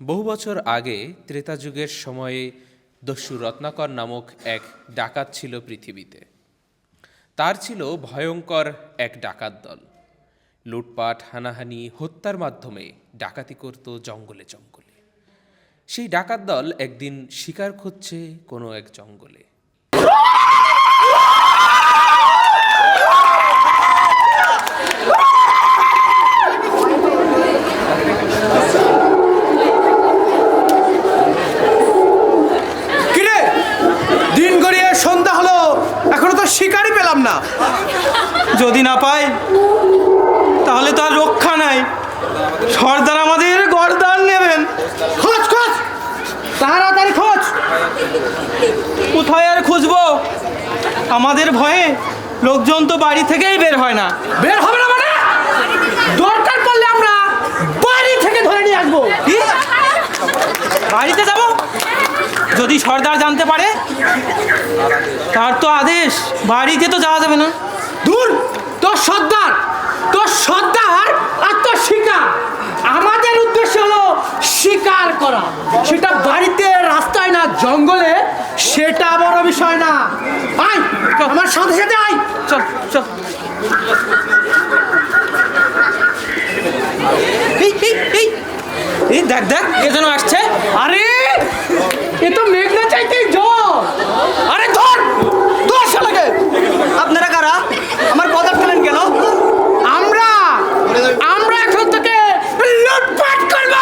বহু বছর আগে ত্রেতা যুগের সময়ে দস্যু রত্নাকর নামক এক ডাকাত ছিল পৃথিবীতে। তার ছিল ভয়ঙ্কর এক ডাকাত দল। লুটপাট, হানাহানি, হত্যার মাধ্যমে ডাকাতি করত জঙ্গলে জঙ্গলে। সেই ডাকাত দল একদিন শিকার খুঁজছে কোনো এক জঙ্গলে কিরে দিন গড়িয়ে সন্ধ্যা হলো এখনও তো পেলাম না। যদি না পাই তাহলে তো আর রক্ষা নাই। সর্দার আমাদের গরদান নেবেন। খোঁজ খোঁজ। তাড়াতাড়ি খোঁজ। কোথায় আর খুঁজবো? আমাদের ভয়ে লোকজন তো বাড়ি থেকেই বের হয় না। বের হবে না মানে? দরকার পড়লে আমরা বাড়ি থেকে ধরে নিয়ে আসব। বাড়িতে যাব? যদি সর্দার জানতে পারে তার তো আদেশ বাড়িতে তো যাওয়া যাবে না। দূর তোর সর্দার তোর সর্দার আর তোর শিকার। আমাদের উদ্দেশ্য হলো শিকার করা। সেটা বাড়িতে রাস্তায় না জঙ্গলে সেটা বড় বিষয় না। আয় আমার সাথে সাথে আয়। চল চল। এই এই এই। এই দেখ দেখ, কে যেন আসছে? আরে, এ তো মেঘনা চাইতে জল আরে, ধর ধর শালাকে আপনারা কারা? আমার কথা শুনেন কেন? আমরা আমরা এখন থেকে লুটপাট করব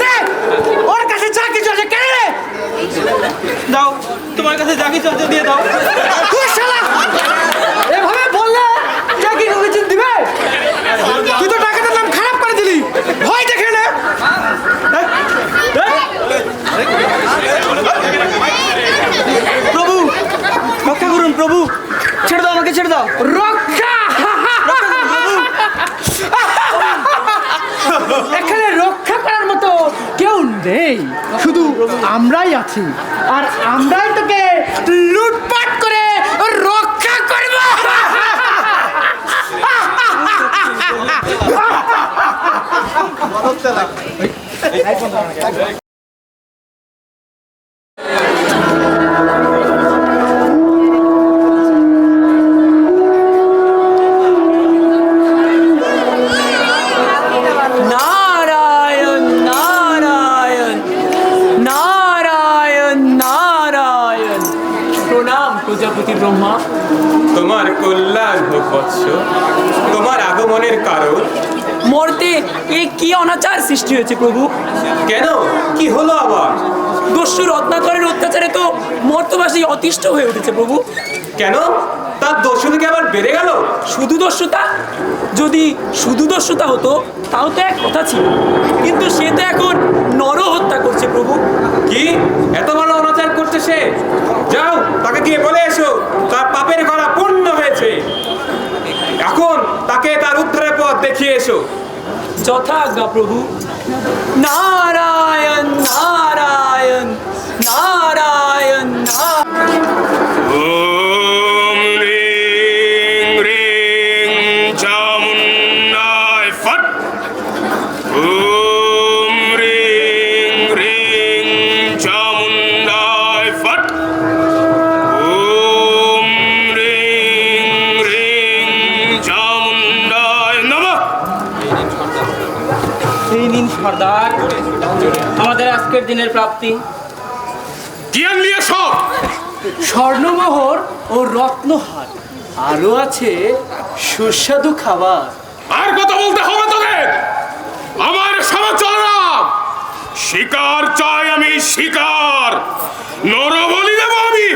দে, ওর কাছে যা কিছু আছে কেন রে দাও তোমার কাছে যা কিছু আছে দিয়ে দাও তুই শালা এভাবে বললে যা কি কিছু দিবে তুই তো টাকাটার নাম খারাপ করে দিলি ভয় দেখে নে প্রভু রক্ষা করুন প্রভু ছেড়ে দাও আমাকে ছেড়ে দাও রক্ষা এখানে রক্ষা করার মতো কেউ নেই। শুধু আমরাই আছি। আর আমরাই তোকে লুটপাট করে রক্ষা করব। নারায়ণ প্রজাপতি ব্রহ্মা? তোমার কল্যাণ হোক বৎস। তোমার আগমনের কারণ। মর্তে এ কি অনাচার সৃষ্টি হয়েছে প্রভু? কেন? কি হলো আবার? দস্যু রত্নাকরের অত্যাচারে তো মর্তবাসী অতিষ্ঠ হয়ে উঠেছে প্রভু। কেন? তার থেকে আবার বেড়ে গেল? শুধু দস্যুতা? যদি শুধু দস্যুতা হতো, তাও তো এক কথা ছিল। কিন্তু সে তো এখন নর হত্যা করছে প্রভু। কি? এত বড় অনাচার করছে সে। যাও, তাকে গিয়ে বলে এসো। তার পাপের গড়া পূর্ণ হয়েছে। এখন তাকে তার উদ্ধারের পথ দেখিয়ে এসো। যথা আজ্ঞা প্রভু। নারায়ণ নারায়ণ। এই নিন সর্দার। আমাদের আজকের দিনের প্রাপ্তি। স্বর্ণমোহর ও রত্নহার আরও আছে সুস্বাদু খাবার। আর কথা বলতে হবে তোদের আমার সমাচার শিকার চাই আমি শিকার। নরবলি দেব আমি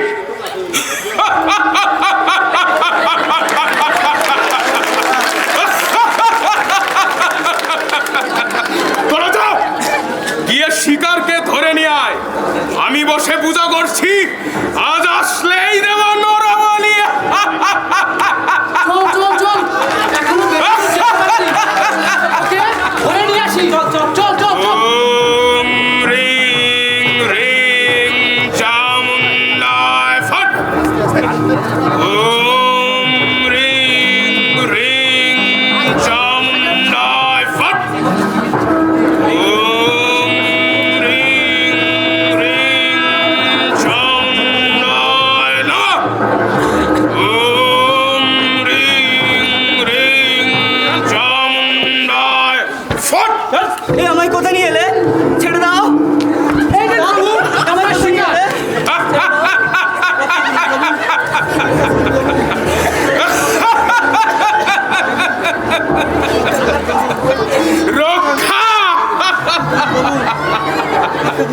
তোরা যা, গিয়ে শিকারকে ধরে নিয়ে আয় আমি বসে পূজা করছি। আজ আসলেই দেব নরবলি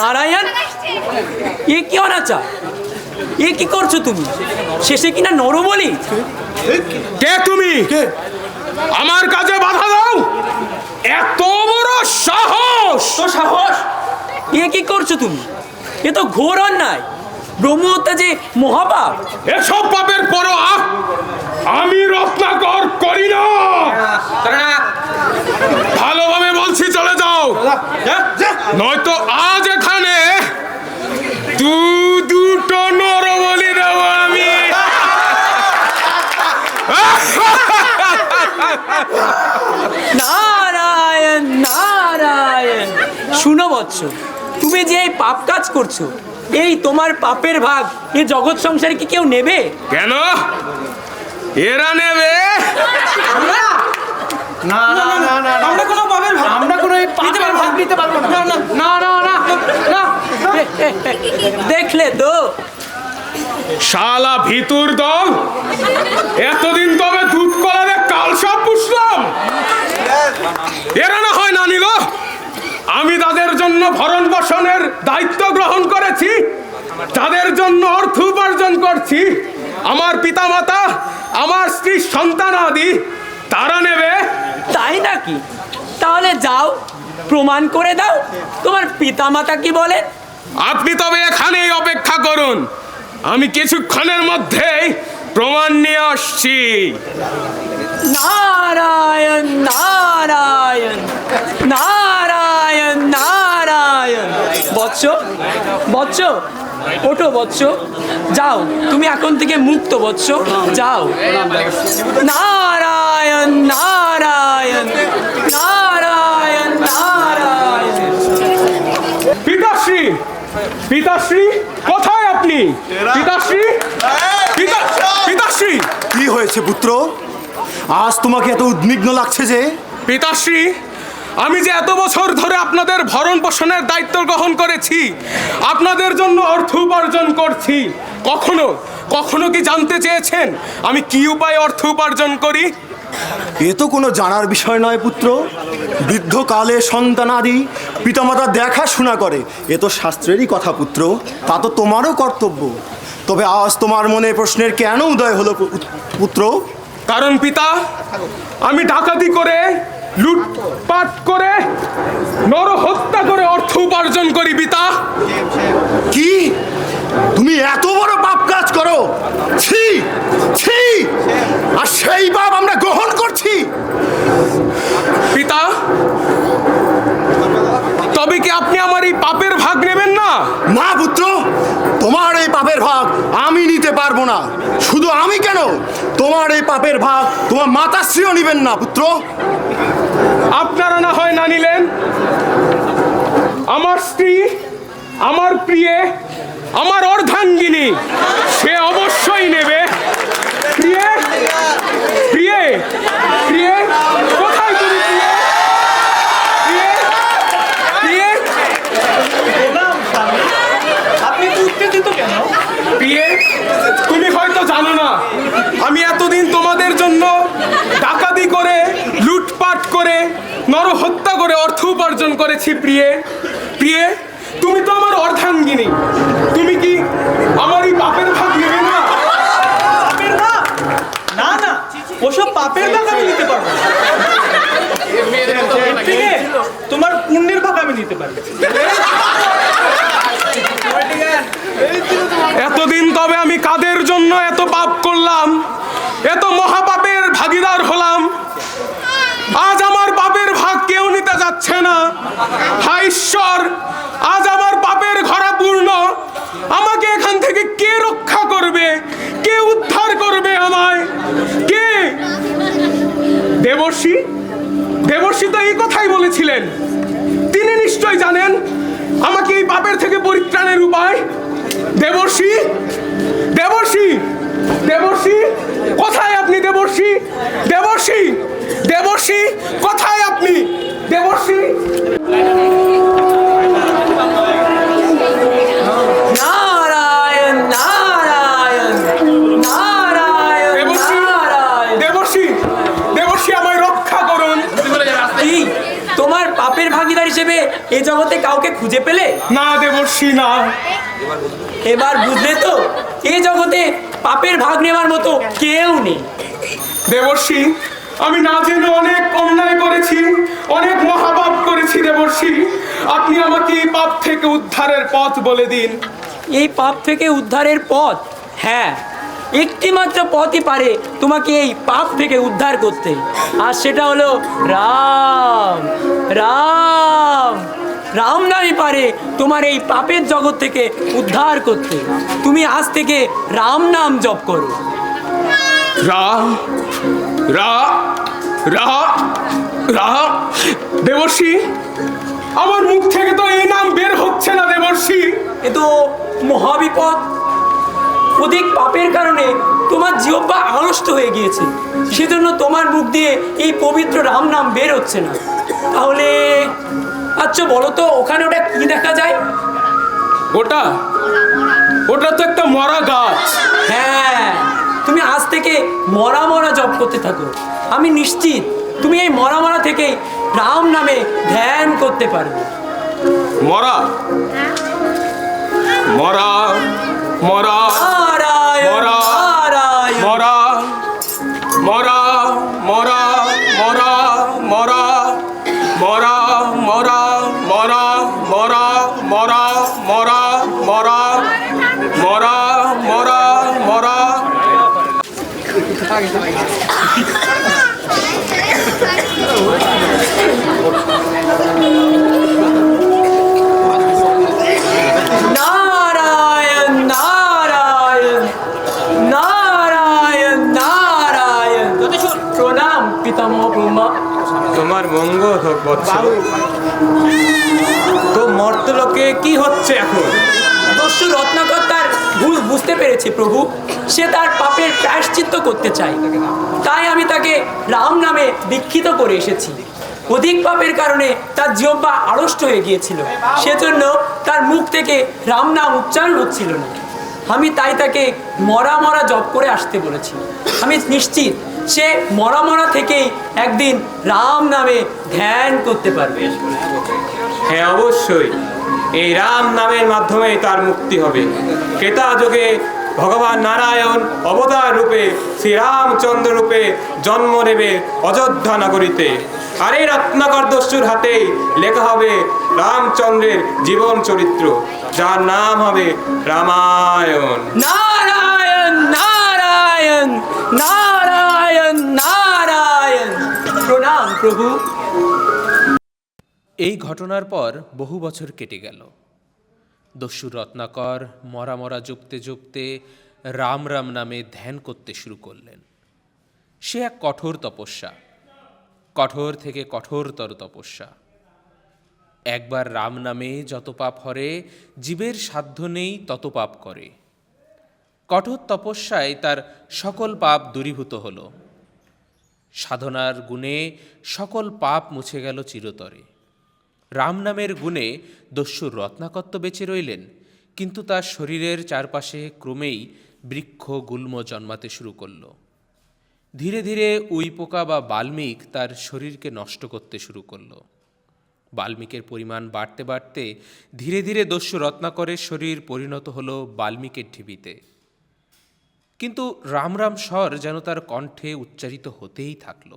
নারায়ণ? এ কি অনাচার? এ কি করছ তুমি? শেষে কিনা নর বলি কে তুমি? আমার কাজে বাধা দাও। এত বড় সাহস তো সাহস! এ কি করছ তুমি? এ তো ঘোর অন্যায়। ব্রহ্মহত্যা যে মহাপাপ। এসব পাপের পরোয়া আমি রত্নাকর করি না। ভালোভাবে বলছি চলে যাও। নয়তো আজ এখানে দু দুটো নরবলি দেবো আমি। নারায়ণ নারায়ণ। শুনো বৎস তুমি যে এই পাপ কাজ করছ এই তোমার পাপের ভাগ এ জগৎ সংসারে কি কেউ নেবে? কেন? এরা নেবে? না না না না আমরা কোনো পাপের ভাগ আমরা কোনো এই পাপের ভাগ নিতে পারব না। না না না না না দেখলে তো। শালা ভিতুর দল এতদিন তবে দুধ কলারে কাল সব পুষলাম। এরা না হয় না নিল আমি তাদের জন্য ভরণ পোষণের দায়িত্ব গ্রহণ করেছি। তাদের জন্য অর্থ উপার্জন করছি। আমার পিতামাতা আমার স্ত্রী সন্তান আদি তারা নেবে। তাই নাকি? তাহলে যাও প্রমাণ করে দাও। তোমার পিতামাতা কি বলে? আপনি তবে এখানেই অপেক্ষা করুন। আমি কিছুক্ষণের মধ্যেই প্রমাণ নিয়ে আসছি। নারায়ণ নারায়ণ। নারায়ণ নারায়ণ। বৎস বৎস ওঠো বৎস। যাও তুমি এখন থেকে মুক্ত বৎস। যাও। নারায়ণ নারায়ণ নারায়ণ নারায়ণ। পিতাশ্রী পিতাশ্রী কোথায় আপনি? পিতাশ্রী? পিতা- পিতাশ্রী! কি হয়েছে পুত্র? আজ তোমাকে এত উদ্বিগ্ন লাগছে যে? পিতাশ্রী! আমি যে এত বছর ধরে আপনাদের ভরণ পোষণের দায়িত্ব গ্রহণ করেছি আপনাদের জন্য অর্থ উপার্জন করছি কখনো কখনো কি জানতে চেয়েছেন আমি কি উপায়ে অর্থ উপার্জন করি? এ তো কোনো জানার বিষয় নয় পুত্র। বৃদ্ধ বৃদ্ধকালে সন্তানাদি পিতামাতা দেখাশোনা করে। এ তো শাস্ত্রেরই কথা পুত্র তা তো তোমারও কর্তব্য। তবে আজ তোমার মনে প্রশ্নের কেন উদয় হলো পুত্র? কারণ পিতা আমি ডাকাতি করে লুটপাট করে নরহত্যা করে অর্থ উপার্জন করি পিতা। কি? তুমি এত বড় পাপ কাজ করো? ছি ছি। আর সেই পাপ আমরা গ্রহণ করছি। পিতা তবে কি আপনি আমার এই পাপের ভাগ নেবেন না? না পুত্র তোমার এই পাপের ভাগ আমি নিতে পারব না। শুধু আমি কেন? তোমার এই পাপের ভাগ তোমার মাতাশ্রীও নিবেন না পুত্র। আপনারা না হয় না নিলেন। আমার স্ত্রী আমার প্রিয়ে আমার অর্ধাঙ্গিনী সে অবশ্যই নেবে। প্রিয়ে প্রিয়ে প্রিয়ে কোথায় তুমি প্রিয়ে? প্রিয়ে প্রিয়ে। আপনি উত্তেজিত কেন? প্রিয়ে তুমি হয়তো জানো না আমি এতদিন তোমাদের জন্য ডাকাতি করে করে নরহত্যা করে অর্থ উপার্জন করেছি প্রিয়ে। প্রিয়ে তুমি তো আমার অর্ধাঙ্গিনী। তুমি কি আমার এই পাপের ভাগ নেবে না? পাপের ভাগ? না না ওসব পাপের ভাগ আমি নিতে পারব তোমার পুণ্যের ভাগ আমি নিতে পারব এতদিন তবে আমি কাদের জন্য এত পাপ করলাম? এত মহাপাপের ভাগিদার হলাম আজ আমার পাপের ভাগ কেউ নিতে যাচ্ছে না। হায় ঈশ্বর, আজ আমার পাপের ঘরা পূর্ণ। আমাকে এখান থেকে কে রক্ষা করবে? কে উদ্ধার করবে আমায়? কে? দেবর্ষী? দেবর্ষী তো এই কথাই বলেছিলেন। তিনি নিশ্চয় জানেন আমাকে এই পাপের থেকে পরিত্রাণের উপায়। দেবর্ষী? দেবর্ষী? দেবর্ষী? কোথায় আপনি দেবর্ষী? দেবর্ষী? দেবর্ষী, কোথায় আপনি? দেবশ্রী নারায়ণ নারায়ণ নারায়ণ নারায়ণ। দেবশ্রী দেবশ্রী রক্ষা করুন। তোমার পাপের ভাগিদার হিসেবে এ জগতে কাউকে খুঁজে পেলে? না দেবশ্রী না। এবার বুঝলে তো এ জগতে পাপের ভাগ নেওয়ার মতো কেউ নেই। দেবশ্রী আমি না জেনে অনেক অন্যায় করেছি অনেক মহাপাপ করেছি দেবর্ষী আপনি আমাকে এই পাপ থেকে উদ্ধারের পথ বলে দিন। এই পাপ থেকে উদ্ধারের পথ? হ্যাঁ একটি মাত্র পথই পারে তোমাকে এই পাপ থেকে উদ্ধার করতে। আর সেটা হলো রাম। রাম! রাম নামই পারে তোমার এই পাপের জগৎ থেকে উদ্ধার করতে। তুমি আজ থেকে রাম নাম জপ করো। রা রা রা রা। দেবর্ষী আমার মুখ থেকে তো এই নাম বের হচ্ছে না দেবর্ষী। এ তো মহাবিপদ। অধিক পাপের কারণে তোমার জিহ্বা আড়ষ্ট হয়ে গিয়েছে। সেজন্য তোমার মুখ দিয়ে এই পবিত্র রাম নাম বের হচ্ছে না। তাহলে আচ্ছা বলো তো ওখানে ওটা কি দেখা যায়? ওটা? ওটা তো একটা মরা গাছ। থেকে মরা মরা জপ করতে থাকো। আমি নিশ্চিত তুমি এই মরা মরা থেকেই রাম নামে ধ্যান করতে পারবে। মরা? মরা মরা। তোমার মঙ্গল হোক বৎস তো মর্তলোকে কি হচ্ছে এখন? দস্যু রত্নাকর তার ভুল বুঝতে পেরেছে প্রভু। সে তার পাপের প্রায়শ্চিত্ত করতে চায়। তাই আমি তাকে রাম নামে দীক্ষিত করে এসেছি। অধিক পাপের কারণে তার জিহ্বা আড়ষ্ট হয়ে গিয়েছিল। সেজন্য তার মুখ থেকে রাম নাম উচ্চারণ হচ্ছিল না। আমি তাই তাকে মরা মরা জপ করে আসতে বলেছি। আমি নিশ্চিত সে মরা মরা থেকেই একদিন রাম নামে ধ্যান করতে পারবে। হ্যাঁ অবশ্যই। এই রাম নামের মাধ্যমে তার মুক্তি হবে। ক্রেতা যুগে ভগবান নারায়ণ অবতার রূপে শ্রীরামচন্দ্র রূপে জন্ম নেবে অযোধ্যা নগরীতে। আর এই রত্নাকর দস্যুর হাতেই লেখা হবে রামচন্দ্রের জীবন চরিত্র যার নাম হবে রামায়ণ। নারায়ণ নারায়ণ নারায়ণ নারায়ণ। প্রণাম প্রভু। এই ঘটনার পর বহু বছর কেটে গেল। দস্যু রত্নাকর মরা মরা জপতে জপতে রাম রাম নামে ধ্যান করতে শুরু করলেন। সে এক কঠোর তপস্যা, কঠোর থেকে কঠোরতর তপস্যা। একবার রাম নামে যত পাপ হরে, জীবের সাধ্য নেই তত পাপ করে। কঠোর তপস্যায় তার সকল পাপ দূরীভূত হল। সাধনার গুণে সকল পাপ মুছে গেল চিরতরে। রাম নামের গুণে দস্যুর রত্নাকত্ব বেঁচে রইলেন, কিন্তু তার শরীরের চারপাশে ক্রমেই বৃক্ষ গুল্ম জন্মাতে শুরু করল। ধীরে ধীরে উইপোকা বা বাল্মিক তার শরীরকে নষ্ট করতে শুরু করল। বাল্মিকের পরিমাণ বাড়তে বাড়তে ধীরে ধীরে দস্যু রত্নাকরের শরীর পরিণত হল বাল্মিকের ঢিবিতে। কিন্তু রাম রাম স্বর যেন তার কণ্ঠে উচ্চারিত হতেই থাকল।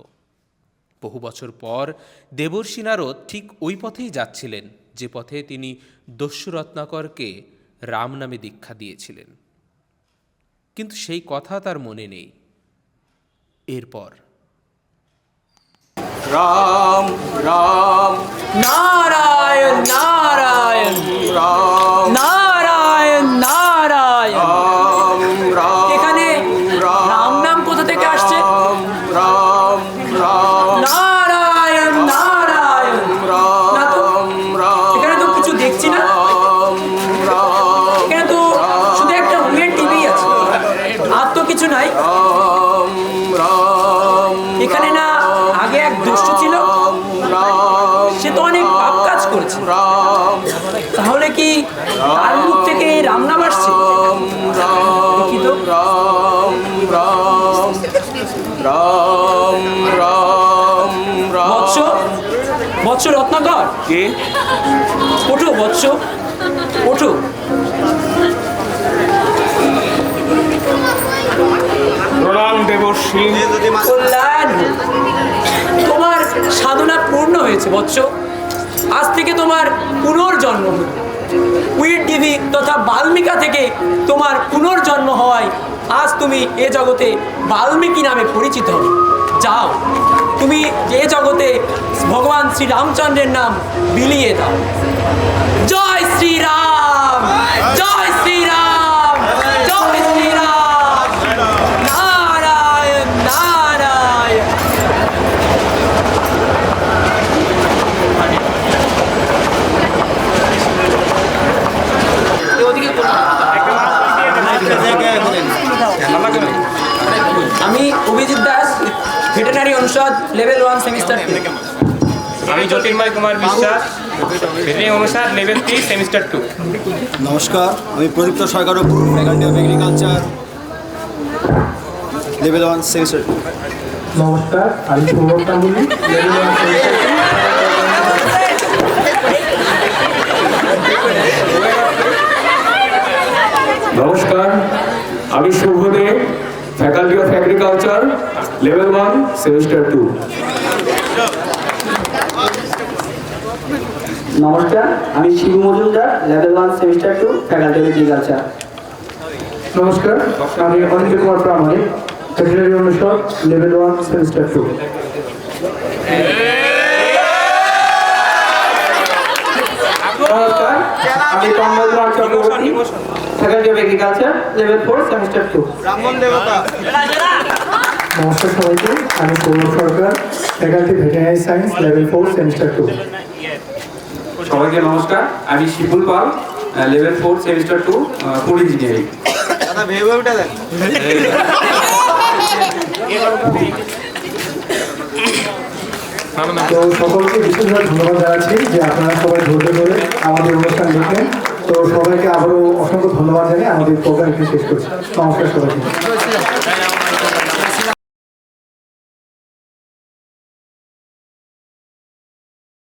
বহু বছর পর দেবর্ষী নারদ ঠিক ওই পথেই যাচ্ছিলেন যে পথে তিনি দস্যু রত্নাকরকে রাম নামে দীক্ষা দিয়েছিলেন। কিন্তু সেই কথা তার মনে নেই। এরপর রাম রাম নারায়ণ নারায়ণ রাম। নারায়ণ নারায়ণ। বৎস রত্নাকর? কে? ওঠো বৎস। ওঠো। প্রণাম দেবশ্রী। কল্যাণ হোক। তোমার সাধনা পূর্ণ হয়েছে বৎস। আজ থেকে তোমার পুনর্জন্ম হলো উইড টিভি তথা বাল্মিকা থেকে তোমার পুনর্জন্ম হওয়ায় আজ তুমি এ জগতে বাল্মীকি নামে পরিচিত হবে। যাও। তুমি যে জগতে ভগবান শ্রী রামচন্দ্রের নাম বিলিয়ে দাও। জয় শ্রীরাম! জয় শ্রীরাম জয় শ্রীরাম নারায়ণ নারায়ণ আমি অভিজিৎ দাস ভেটেনারি অনুষদ লেভেল ওয়ান সেমিস্টার আমি জ্যোতির্ময় কুমার বিশ্বাস। অনুসার লেভেল থ্রি সেমিস্টার টু। নমস্কার আমি Pradipta Sarkar faculty of agriculture level one semester নমস্কার আমি নমস্কার আমি Subhadeb faculty of agriculture level one semester two নমস্কার আমি Shiv Majumdar level one semester two faculty of agriculture নমস্কার আমি অনিল কুমার প্রামাণিক ভেটেরিনারি অনুষদ লেভেল ওয়ান সেমিস্টার টু নমস্কার আমি Kamal Kumar Chakraborty faculty of agriculture level four semester two নমস্কার সবাইকে আমি Saurav Sarkar faculty veterinary science level four semester two সবাইকে নমস্কার। আমি Shipul Pal level four semester two food engineering তো সকলকে বিশেষভাবে ধন্যবাদ জানাচ্ছি যে আপনারা সবাই ধৈর্য ধরে আমাদের অনুষ্ঠান দেখলেন। তো সবাইকে আবারও অসংখ্য ধন্যবাদ জানিয়ে আমাদের প্রোগ্রাম এখানে শেষ করছি। নমস্কার সবাইকে।